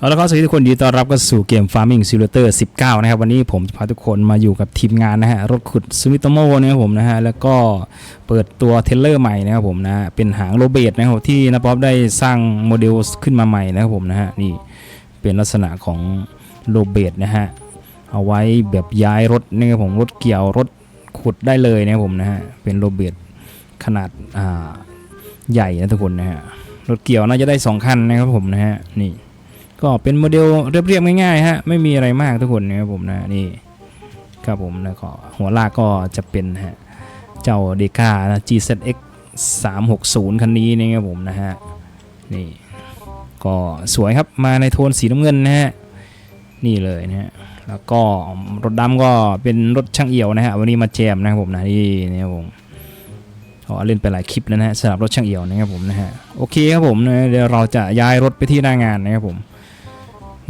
เอาละครับสวัสดีทุกคนยินดีต้อนรับเข้าสู่เกม Farming Simulator 19 นะครับ วันนี้ผมจะพาทุกคนมาอยู่กับทีมงานนะฮะ รถขุดซูมิโตโมนะครับผมนะฮะ แล้วก็เปิดตัวเทเลอร์ใหม่นะครับผมนะฮะเป็นหางโรเบตนะครับที่นป๊อปได้สร้างโมเดลขึ้นมาใหม่นะครับผมนะฮะ นี่เป็นลักษณะของโรเบตนะฮะ เอาไว้แบบย้ายรถนะครับผมรถเกี่ยวรถขุดได้เลยนะครับผมนะฮะ เป็นโรเบตขนาดใหญ่นะทุกคนนะฮะ รถเกี่ยวน่าจะได้สองคันนะครับผมนะฮะ นี่ ก็เป็นโมเดลเรียบๆง่ายๆฮะไม่มีอะไรมากทุกคนนะครับผมนะนี่ครับผมแล้วก็หัวลากก็จะเป็นฮะเจ้าเดกานะ GZX 360 คันนี้นะครับผมนะฮะนี่ก็สวยครับมาในโทนสีน้ำเงินนะฮะนี่เลยนะฮะแล้วก็รถดำก็เป็นรถช่างเอี่ยวนะฮะวันนี้มาแจมนะครับผมนะนี่นะครับผมเล่นไปหลายคลิปแล้วนะฮะสำหรับรถช่างเอี่ยวนะครับผมนะฮะโอเคครับผมนะเดี๋ยวเราจะย้ายรถไปที่หน้างานนะครับผม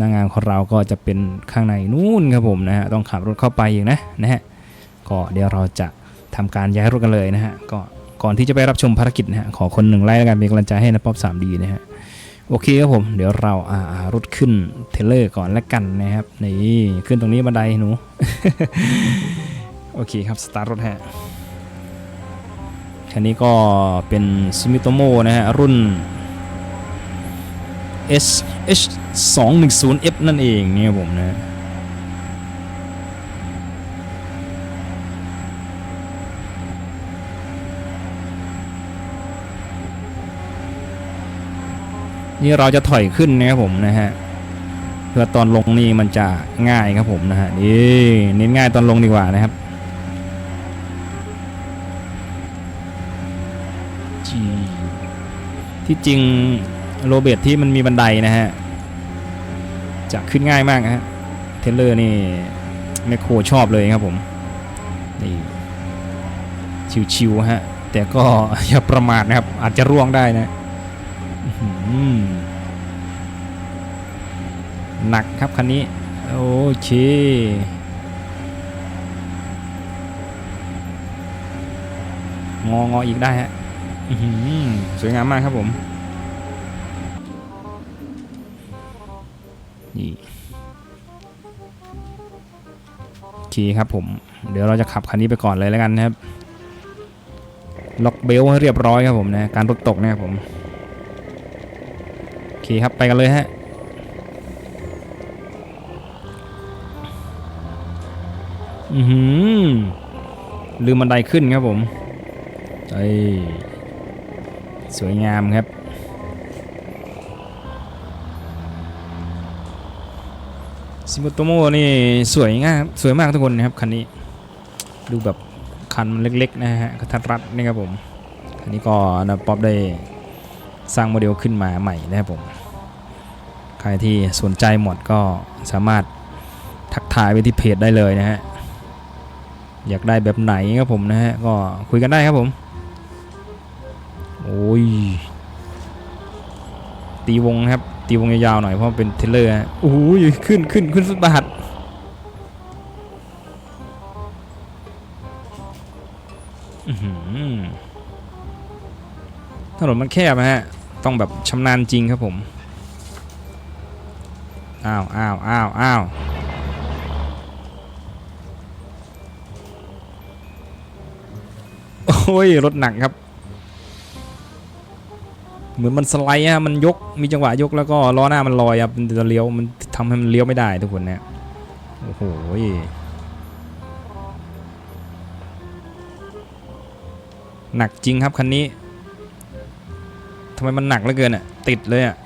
หน้างานของเราก็จะเป็นข้างในนู่นครับผมนะฮะต้องขับรถเข้าไปอีกนะนะฮะก็เดี๋ยวเราจะทำการย้ายรถกันเลยนะฮะก็ก่อนที่จะไปรับชมภารกิจนะฮะขอคนหนึ่งไลค์แล้วกันเป็นกำลังใจให้นะป๊อป 3D นะฮะโอเคครับผมเดี๋ยวเราอ่ารถขึ้นเทเลอร์ก่อนแล้วกันนะครับนี่ขึ้นตรงนี้บันไดหนูโอเคครับสตาร์ทรถฮะคันนี้ก็เป็นซูมิโตโมนะฮะรุ่น S H 2 1 0 F นั่นเองเนี่ยผมนะนี่เราจะถอยขึ้นนะครับผมนะฮะเพื่อตอนลงนี่มันจะง่ายครับผมนะฮะนี่เน้นง่ายตอนลงดีกว่านะครับที่จริงโรเบิร์ตที่มันมีบันไดนะฮะ จะขึ้นง่ายมากนะฮะเทเลอร์นี่แมคโครชอบเลยครับผมนี่ชิวๆฮะแต่ก็อย่าประมาทนะครับ อาจจะร่วงได้นะอื้อหือหนักครับคันนี้โอเคงองออีกได้ฮะอื้อหือสวยงามมากครับผม นี่โอเคครับผม เดี๋ยวเราจะขับคันนี้ไปก่อนเลยแล้วกันนะครับ ล็อกเบลให้เรียบร้อยครับผมนะ การรถตกนะครับผม โอเคครับไปกันเลยฮะอือหือลืมบันไดขึ้นครับผมเอ้ยสวยงามครับ ซิมโตโมนี่สวยงามสวยมากทุกคนนะครับคันนี้ ดูแบบคันมันเล็กๆนะฮะกระทัดรัดนี่ครับผมคันนี้ก็นะป๊อปได้สร้างโมเดลขึ้นมาใหม่นะครับผม ใครที่สนใจหมดก็สามารถทักทายไปที่เพจได้เลยนะฮะ อยากได้แบบไหนครับผมนะฮะ ก็คุยกันได้ครับผม โอ้ย ตีวงครับ ตีวงยาวๆหน่อยเพราะเป็นเทรลเลอร์ฮะโอ้ยขึ้นขึ้นขึ้นฟุตบาทอื้อหือถนนมันแคบนะฮะ ต้องแบบชำนาญจริงครับผม อ้าวอ้าวอ้าวอ้าวโอ้ย รถหนักครับ เหมือนมันสไลด์อะมันยกมีจังหวะยกแล้วก็ล้อหน้ามันลอยอะมันจะเลี้ยวมันทำให้มันเลี้ยวไม่ได้ทุกคนเนี่ยโอ้โหหนักจริงครับคันนี้ทำไมมันหนักเหลือเกินอะติดเลยอะ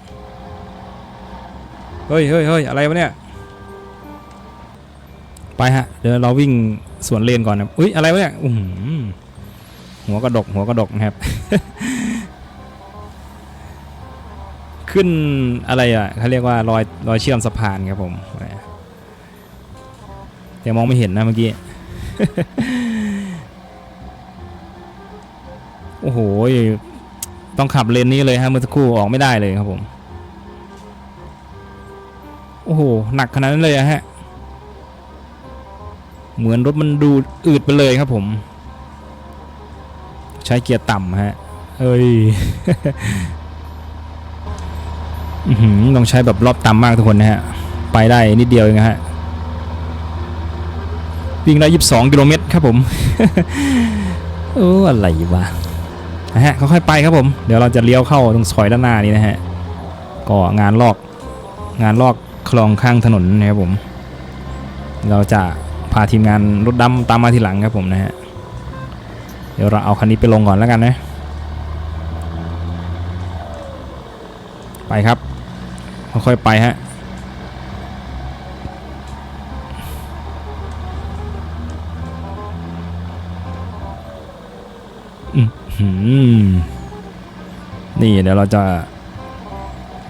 เฮ้ยเฮ้ยเฮ้ยอะไรวะเนี่ยไปฮะเดี๋ยวเราวิ่งสวนเลนก่อนนะอุ้ยอะไรวะเนี่ยอืหัวกระดกหัวกระดกนะครับ ขึ้นอะไรอะเขาเรียกว่ารอยรอยเชื่อมสะพานครับผมแต่มองไม่เห็นนะเมื่อกี้ โอ้โห ต้องขับเลนนี้เลยฮะเมื่อสักครู่ออกไม่ได้เลยครับผม โอ้โห หนักขนาดนั้นเลยฮะ เหมือนรถมันดูอืดไปเลยครับผม ใช้เกียร์ต่ำฮะ เอ้ย ต้องใช้แบบรอบต่ำมากทุกคนนะฮะ ไปได้นิดเดียวเองนะฮะ วิ่งได้22กิโลเมตรครับผม โอ้อะไรวะนะฮะค่อยๆไปครับผม เดี๋ยวเราจะเลี้ยวเข้าตรงซอยด้านหน้านี้นะฮะ ก็งานลอก งานลอกคลองข้างถนนนะครับผม เราจะพาทีมงานรถดำตามมาทีหลังครับผมนะฮะ เดี๋ยวเราเอาคันนี้ไปลงก่อนแล้วกันนะ ไปครับ ค่อยๆไปฮะอืมนี่เดี๋ยวเราจะ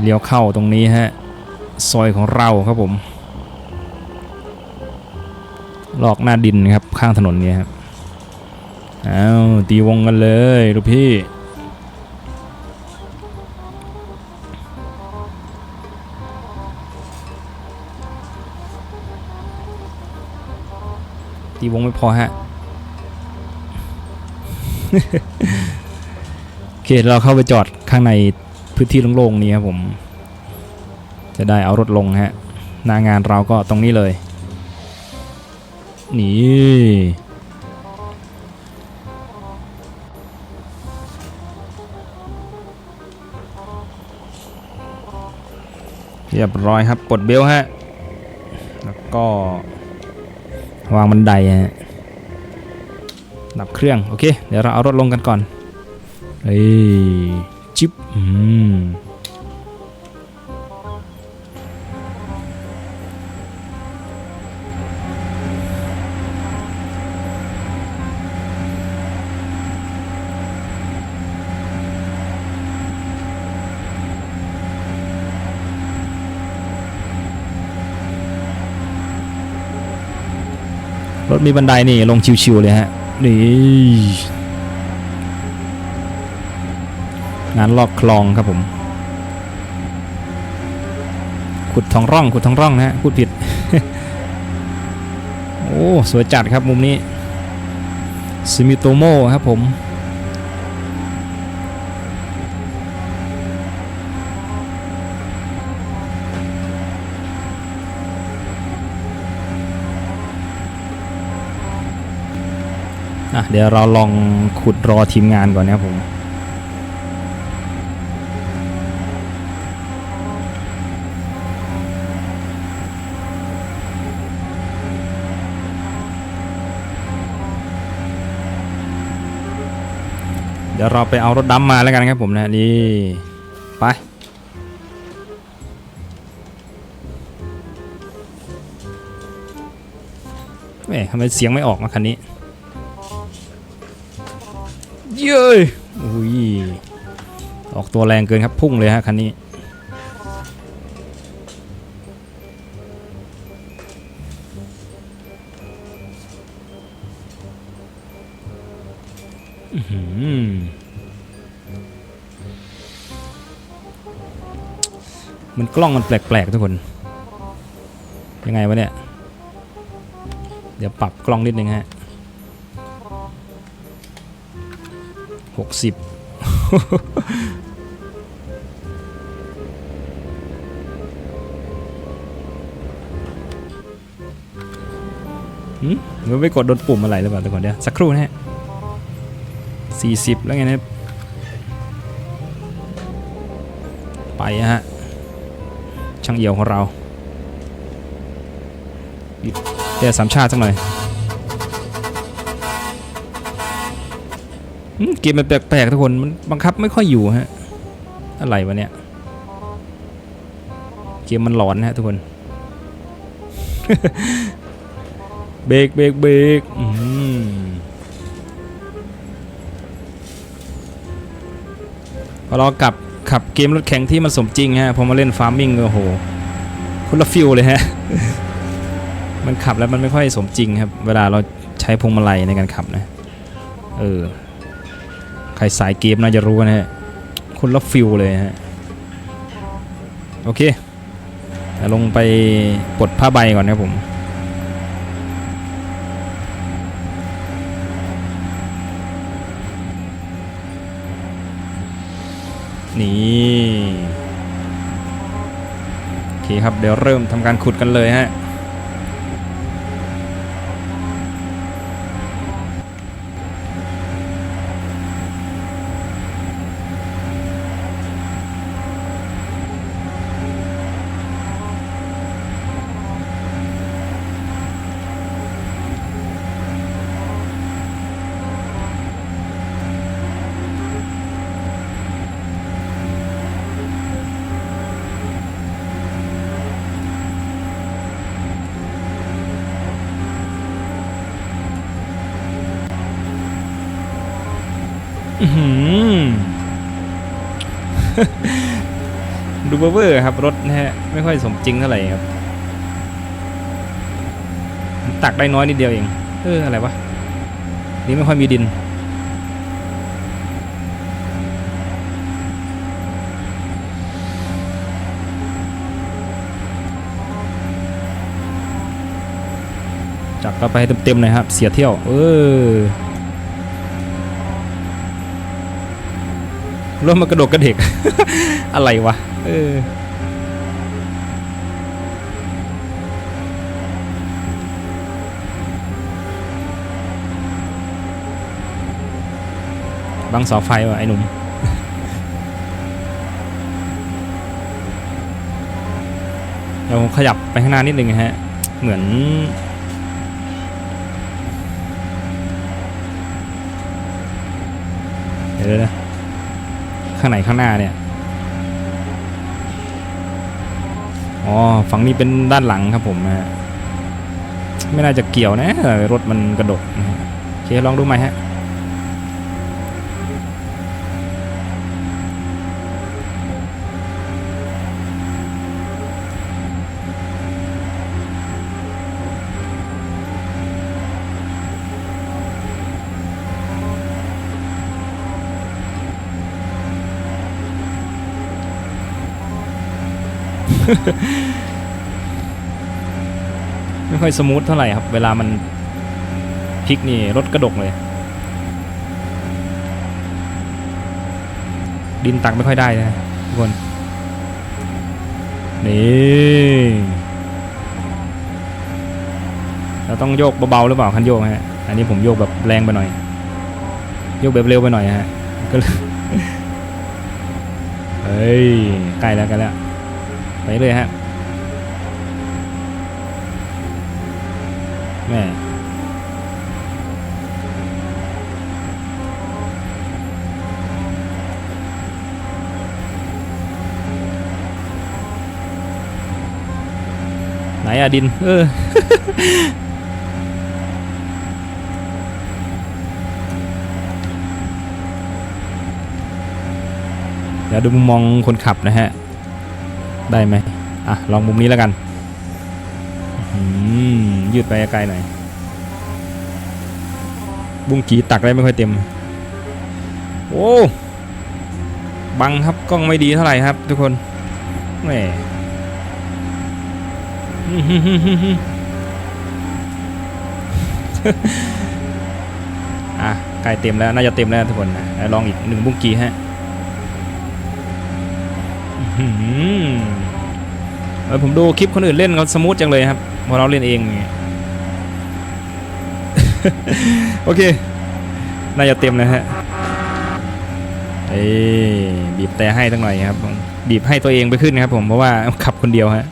เลี้ยวเข้าตรงนี้ฮะ ซอยของเราครับผม ลอกหน้าดินครับข้างถนนเนี่ยครับอ้าวตีวงกันเลยลูกพี่ ตีวงไม่พอฮะโอเคเราเข้าไปจอดข้างในพื้นที่โล่งๆนี้ครับผม จะได้เอารถลงฮะหน้างานเราก็ตรงนี้เลย นี่เรียบร้อยครับปลดเบลต์ฮะ แล้วก็ วางบันไดฮะดับเครื่อง โอเค เดี๋ยวเราเอารถลงกันก่อนเฮ้ยจิ๊บอืม ถมีบันไดนี่ลงชิวๆเลยฮะ นี่ งานลอกคลองครับผม ขุดท้องร่องขุดท้องร่องนะฮะพูดผิด โอ้ สวยจัดครับมุมนี้ซิมิโตโมครับผม อะเดี๋ยวเราลองขุดรอทีมงานก่อนนะครับผมเดี๋ยวเราไปเอารถดำมาแล้วกันครับผมนะนี่ไปแหมทำไมเสียงไม่ออกมาคันนี้ เย้ยอุ้ยออกตัวแรงเกินครับพุ่งเลยฮะคันนี้มันกล้องมันแปลกๆทุกคน ยังไงวะเนี่ย เดี๋ยวปรับกล้องนิดนึงฮะ หกสิบหืมมันไม่กดโดนปุ่มอะไรหรือเปล่าทุกคนเดี๋ยวสักครู่นะฮะสี่สิบแล้วไงนะไปฮะ ช่างเอี่ยวของเราบีบแต่สามชาติสักหน่อย เกมมันแปลกๆทุกคนมันบังคับไม่ค่อยอยู่ฮะ อะไรวะเนี่ย เกมมันหลอนฮะทุกคน เบรกเบรกเบรกพอเรากลับขับเกมรถแข่งที่มันสมจริงฮะพอมาเล่นฟาร์มมิ่งโอ้โหคนละฟิลเลยฮะ มันขับแล้วมันไม่ค่อยสมจริงครับ เวลาเราใช้พวงมาลัยในการขับนะ เออ ใครสายเกมน่าจะรู้นะฮะ คนละฟิลเลยฮะ โอเคลงไปปลดผ้าใบก่อนนะผมนี่โอเคครับเดี๋ยวเริ่มทำการขุดกันเลยฮะ ดูเบอร์เวอร์ครับ รถนะฮะ ไม่ค่อยสมจริงเท่าไหร่ครับ ตักได้น้อยนิดเดียวเอง เออ อะไรวะ นี่ไม่ค่อยมีดินจับเข้าไปให้เต็มๆหน่อยครับ เสียเที่ยว เออ เริ่มมากระโดดกระเดก อะไรวะ เออ บังเสาไฟว่ะไอ้หนุ่มเดี๋ยวผมขยับไปข้างหน้านิดนึงฮะ เหมือนเดี๋ยวนะ ข้างไหนข้างหน้าเนี่ยอ๋อฝั่งนี้เป็นด้านหลังครับผมนะฮะไม่น่าจะเกี่ยวนะรถมันกระดกโอเคลองดูไหมฮะ ไม่ค่อยสมูทเท่าไหร่ครับ เวลามันพลิกนี่รถกระดกเลย ดินตักไม่ค่อยได้นะทุกคน นี่ เราต้องโยกเบาๆหรือเปล่าคันโยกฮะ อันนี้ผมโยกแบบแรงไปหน่อย โยกแบบเร็วไปหน่อยฮะก็เลยเฮ้ยใกล้แล้วกล้แล้ว ไปเลยฮะแม่ไหนอะดิน เออ เดี๋ยวดูมุมมองคนขับนะฮะ ได้ไหมอะลองมุมนี้แล้วกันยืดไปไกลหน่อยบุ้งกีตักได้ไม่ค่อยเต็ม โอ้บังครับกล้องไม่ดีเท่าไหร่ครับ ทุกคนแหมอื้อหือหือหือหืออะใกล้เต็มแล้วน่าจะเต็มแล้วทุกคนลองอีกหนึ่งบุ้งกีฮะ เออผมดูคลิปคนอื่นเล่นเขาสมูทจังเลยครับพอเราเล่นเองอเงี้ยโอเค น่าจะเต็มนะฮะเอ้บีบแต่ให้ตั้งหน่อยครับบีบให้ตัวเองไปขึ้นนะครับ ผมเพราะว่าขับคนเดียวฮะ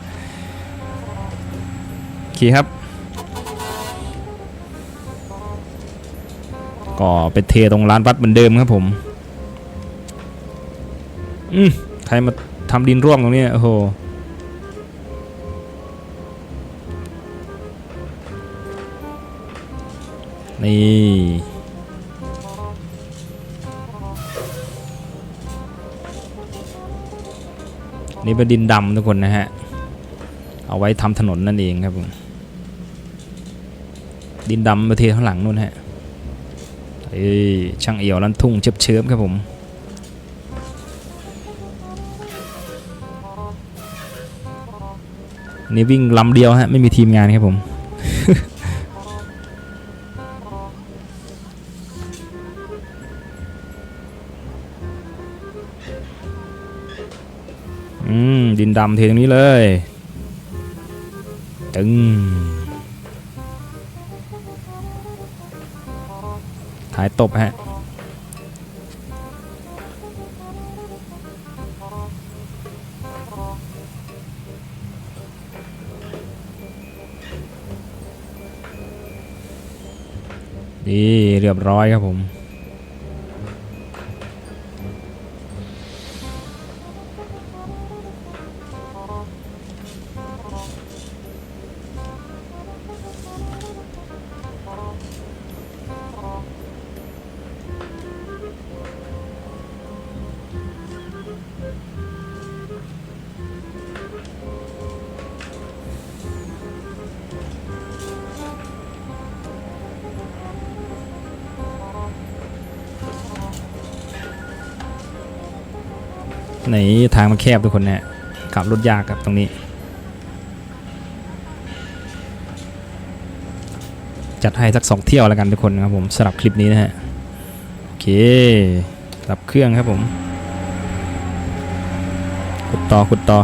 โอเคครับ ก็ไปเทตรงร้านวัดเหมือนเดิมครับผม อืมใครมา ทำดินร่วงตรงนี้โอ้โหนี่นี่เป็นดินดำทุกคนนะฮะ เอาไว้ทำถนนนั่นเองครับผมดินดำมาเทข้างหลังนู่นฮะเอ้ยช่างเอี่ยวลันทุ่งเชิบเชิบครับผม นี่วิ่งลำเดียวฮะไม่มีทีมงานครับผมอืมดินดำเทตรงนี้เลยตึงถ่ายตบฮะ ดีเรียบร้อยครับผม ในทางมันแคบทุกคนเนี่ยขับรถยากครับตรงนี้ จัดให้สักสองเที่ยวแล้วกันทุกคนครับผมสำหรับคลิปนี้นะฮะโอเคดับเครื่องครับผมกดต่อกดต่อ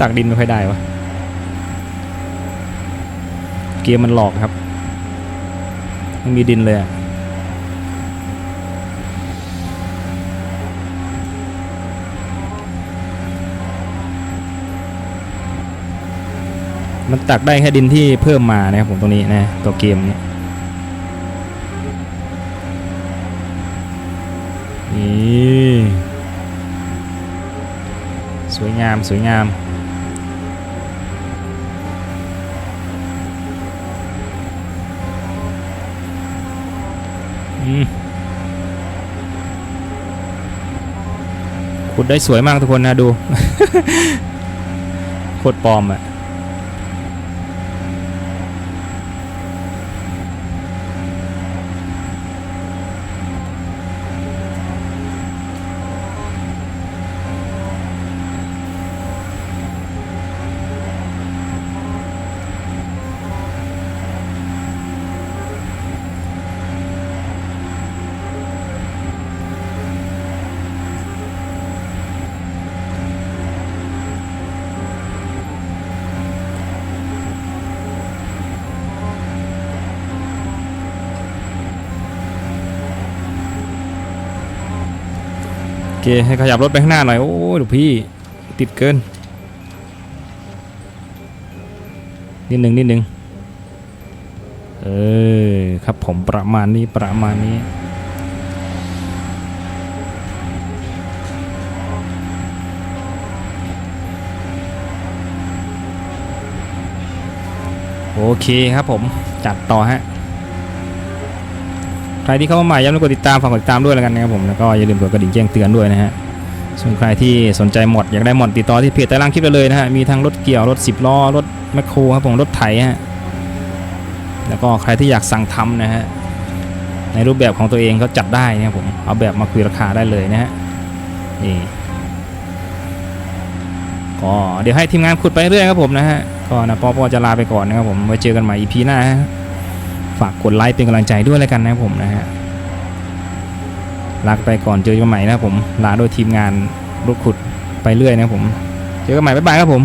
ตักดินไม่ค่อยได้วะเกมมันหลอกครับไม่มีดินเลยอะมันตักได้แค่ดินที่เพิ่มมานะครับผมตรงนี้นะตัวเกมเนี่ยนี่สวยงามสวยงาม ขุดได้สวยมากทุกคนนะดู โคตรปลอมอะ เคให้ขยับรถไปข้างหน้าหน่อยโอ้ยดูพี่ติดเกินนิดหนึ่งนิดหนึ่งเออครับผมประมาณนี้ประมาณนี้โอเคครับผมจัดต่อฮะ ครที่เข้ามาใหม่ย่าลืมกดติดตามฝากกดติดตามด้วยแล้วกันนะครับผมแล้วก็อย่าลืมกดกระดิ่งแจ้งเตือนด้วยนะฮะส่วนใครที่สนใจหมดอยากได้หมดติดต่อที่เพจใต้ล่างคลิปได้เลยนะฮะมีทั้งรถเกี่ยวรถ10ล้อรถแมคโครครับผมรถไถฮะแล้วก็ใครที่อยากสั่งทำนะฮะในรูปแบบของตัวเองก็จัดได้นะครับผมเอาแบบมาคุยราคาได้เลยนะฮะนี่ก็เดี๋ยวให้ทีมงานขุดไปเรื่อยครับผมนะฮะก็นะปอปอจะลาไปก่อนนะครับผมไว้เจอกันใหม่ EP หน้าฮะ ฝากกดไลค์เป็นกำลังใจด้วยแล้วกันนะผมนะฮะลาไปก่อนเจอกันใหม่นะผมลาด้วยทีมงานรถขุดไปเรื่อยนะผม เจอกันใหม่บ๊ายบายครับผม